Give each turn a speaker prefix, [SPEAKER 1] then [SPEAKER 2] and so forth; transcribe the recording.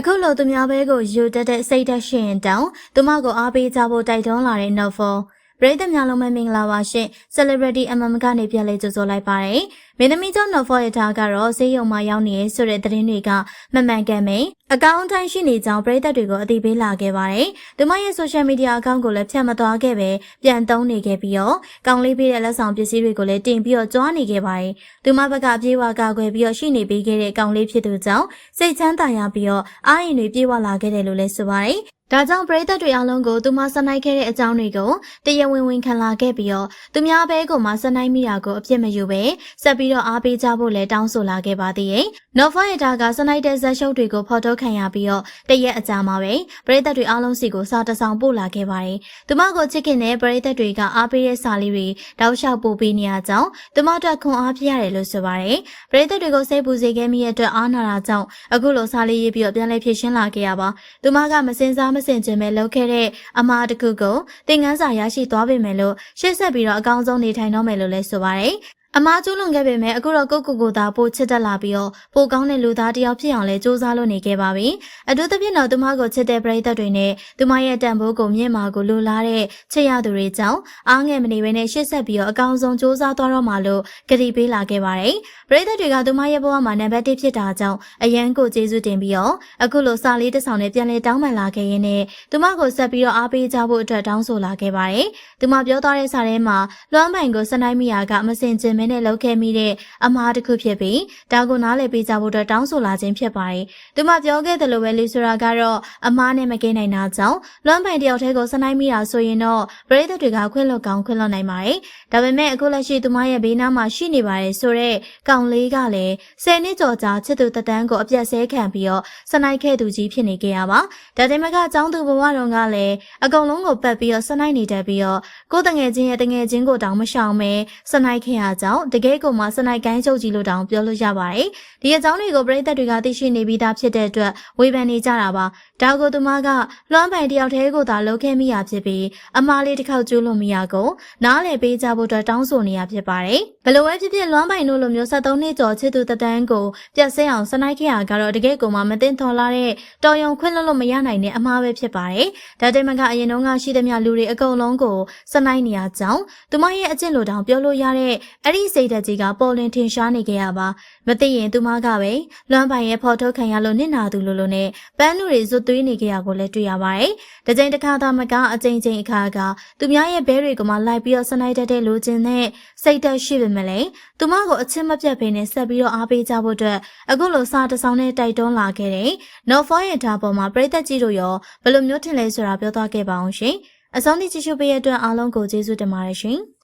[SPEAKER 1] အခုလိုသူများဘဲကိုယူတက်တဲ့စိတ်သက်ရှင်ရင်တောင်သူမကိုအားပေးကြဖို့တိုက်တွန်းလာတဲ့ Novel ပရိသတ်များလုံးပဲမင်္ဂလာပါရှင် Celebrity MM ကနေပြန်လဲကြိုဆိုလိုက်ပါတယ် မင်းသမီးကျောင်း Novel ရဲ့ထားကတော့ဈေးရုံမှာရောက်နေရဆိုတဲ့သတင်းတွေကမမှန်ကန်မိန်အကောင့်တိုင်းရှိနေကြောင်းပရိသတ်တွေကိုအသိပေးလာခဲ့ပါတယ်သူမရဲ့ social media account ကိုလည်းဖြတ်မသွားခဲ့ပဲပြန်သုံးနေခဲ့ပြီးတော့ကောင်းလေးပေးတဲ့လက်ဆောင်ပစ္စည်းတွေကိုလည်းတင်ပြီးတော့ကြွားနေခဲ့ပါတယ်သူမဘက်ကအပြေးဝကာကွယ်ပြီးတော့ရှိနေပေးခဲ့တဲ့ကောင်းလေးဖြစ်သူကြောင့်စိတ်ချမ်းသာရပြီးတော့အားရင်တွေပြေဝလာခဲ့တယ်လို့လည်းဆိုပါတယ်ဒါကြောင့်ပရိသတ်တွေအလုံးကိုသူမဆနိုင်ခဲ့တဲ့အကြောင်းတွေကိုတရားဝင်ဝင်ခံလာခဲ့ပြီးတော့သူများဘဲကိုမှဆနိုင်မိတာကိုအပြစ်မယူပဲဆက်ပြီးတော့အားပေးကြဖို့လည်းတောင်းဆိုလာခဲ့ပါသေးတယ်။ Nova ရဲ့ဒါကဆနိုင်တဲ့ဇက်ရှုပ်တွေကိုဖော်ထုတ်ခံရပြီးတော့တရက်အကြာမှာပဲပရိသတ်တွေအလုံးစီကိုစာတစောင်ပို့လာခဲ့ပါတယ်။သူမကိုချစ်ခင်တဲ့ပရိသတ်တွေကအားပေးတဲ့စာလေးတွေတောက်လျှောက်ပို့ပေးနေရကြောင်းသူမတို့ခွန်အားပြရတယ်လို့ဆိုပါတယ်။ပရိသတ်တွေကိုစိတ်ပူစေခဲ့မိတဲ့အတွက်အားနာတာကြောင့်အခုလိုစာလေးရေးပြီးတော့ပြန်လည်ဖြည့်ရှင်းလာခဲ့ရပါ။သူမကမစင်စားမစင်ချင်ပဲလုပ်ခဲ့တဲ့အမားတစ်ခုကိုသင်ခန်းစာရရှိသွားပေမဲ့လို့ရှေ့ဆက်ပြီးတော့အကောင်းဆုံးနေထိုင်တော့မယ်လို့လည်းဆိုပါတယ်။ အမားကျူးလွန်ခဲ့ပေမဲ့အခုတော့ကိုကိုကိုသာပိုချစ်တက်လာပြီးတော့ပိုကောင်းတဲ့လူသားတစ်ယောက်ဖြစ်အောင်လဲစူးစမ်းလုပ်နေခဲ့ပါပြီ။အထူးသဖြင့်တော့သူမကိုချစ်တဲ့ပရိသတ်တွေနဲ့သူမရဲ့တန်ဖိုးကိုမြင့်မာကိုလိုလားတဲ့ချစ်ရသူတွေကြောင့်အားငယ်မနေဘဲနဲ့ရှေ့ဆက်ပြီးတော့အကောင်းဆုံးစူးစမ်းသွားတော့မှလို့ကတိပေးလာခဲ့ပါတယ်။ပရိသတ်တွေကသူမရဲ့ဘဝမှာနံပါတ်1ဖြစ်တာကြောင့်အရန်ကိုကျေးဇူးတင်ပြီးတော့အခုလိုစာလေးတစ်ဆောင်နဲ့ပြန်လဲတောင်းပန်လာခဲ့ရင်းနဲ့သူမကိုဆက်ပြီးတော့အားပေးကြဖို့အတွက်တောင်းဆိုလာခဲ့ပါတယ်။သူမပြောသွားတဲ့စာထဲမှာလွမ်းပိုင်ကိုစနိုင်းမီယာကမစင်ကျင်မဲနဲ့လုပ်ခဲ့မိတဲ့အမားတစ်ခုဖြစ်ပြီးဒါကိုနားလည်ပေးကြဖို့အတွက်တောင်းဆိုလာခြင်းဖြစ်ပါတယ်။သူမပြောခဲ့တယ်လို့ပဲလီဆိုရာကတော့အမားနဲ့မကင်းနိုင်တာကြောင့်လွမ်းပိုင်တယောက်တည်းကိုစနိုင်းမီယာဆိုရင်တော့ပရိသတ်တွေကခွင့်လွတ်ကောင်းခွင့်လွတ်နိုင်ပါတယ်။ဒါပေမဲ့အခုလက်ရှိသူမရဲ့ဘေးနားမှာရှိနေပါတယ်ဆိုတော့ကောင်လေးကလည်းဆယ်နှစ်ကျော်ကြာချစ်သူတတန်းကိုအပြတ်ဆဲခံပြီးတော့စနိုက်ခဲ့သူကြီးဖြစ်နေခဲ့ရပါ။ဒါတင်မကအကြောင်းသူဘဝတော်ကလည်းအကုန်လုံးကိုပတ်ပြီးတော့စနိုက်နေတတ်ပြီးတော့ကိုတငယ်ချင်းရဲ့တငယ်ချင်းကိုတောင်မရှောင်မဲစနိုက်ခဲ့ရကြောင်းတကယ်ကိုမှစနိုက်ကိုင်းချုပ်ကြီးလို့တောင်ပြောလို့ရပါတယ်။ဒီအကြောင်းတွေကိုပရိသတ်တွေကသိရှိနေပြီးသားဖြစ်တဲ့အတွက်ဝေဖန်နေကြတာပါ။ဒါကိုသူမကလွမ်းပိုင်တယောက်တည်းကိုသာလုပ်ခဲ့မိရဖြစ်ပြီးအမားလေးတစ်ခေါက်ကျူးလွန်မိရကိုနားလည်ပေးကြဖို့အတွက်တောင်းဆိုနေရဖြစ်ပါတယ်။ဘယ်လိုပဲဖြစ်ဖြစ်လွမ်းပိုင်တို့လိုမျိုး73နှစ်ကျော်ချစ်သူတတန်းကိုပြတ်ဆဲအောင်စနိုက်ခဲ့ရကတော့တကယ်ကိုမှမသိထော်လာတဲ့တော်ယုံခွင့်လွတ်လို့မရနိုင်တဲ့အမှားပဲဖြစ်ပါတယ်။ဒါတိမကအရင်တုန်းကရှိသမျှလူတွေအကုန်လုံးကိုစနိုက်နေရကြောင်းသူမရဲ့အကျင့်လိုတောင်ပြောလို့ရတဲ့အဲ့ဒီစိတ်ဓာတ်ကြီးကပေါ်လင်ထင်ရှားနေခဲ့ရပါမသိရင်သူမကပဲလွမ်းပိုင်ရဲ့ဖော်ထုတ်ခံရလို့နစ်နာသူလိုလိုနဲ့ပန်းလူတွေဇွတ်သွေးနေခဲ့ရကိုလည်းတွေ့ရပါတယ်။တကြိမ်တစ်ခါသာမကအကြိမ်ကြိမ်အခါကသူများရဲ့ဘဲတွေကမှလိုက်ပြီးတော့စနိုက်တတ်တဲ့လူချင်းနဲ့စိတ်သက်ရှိပေမဲ့လည်းသူမကိုအချင်းမပြတ်ဖေးနဲ့ဆက်ပြီးတော့အားပေးကြဖို့အတွက်အခုလိုစာတစောင်းနဲ့တိုက်တွန်းလာခဲ့တဲ့ No For ရဲ့ဓာတ်ပေါ်မှာပြည်သက်ကြီးတို့ရောဘယ်လိုမျိုးထင်လဲဆိုတာပြောသွားခဲ့ပါအောင်ရှင်။အစောင်းဒီကြည့်ရှုပေးရတဲ့အတွက်အားလုံးကိုကျေးဇူးတင်ပါတယ်ရှင်။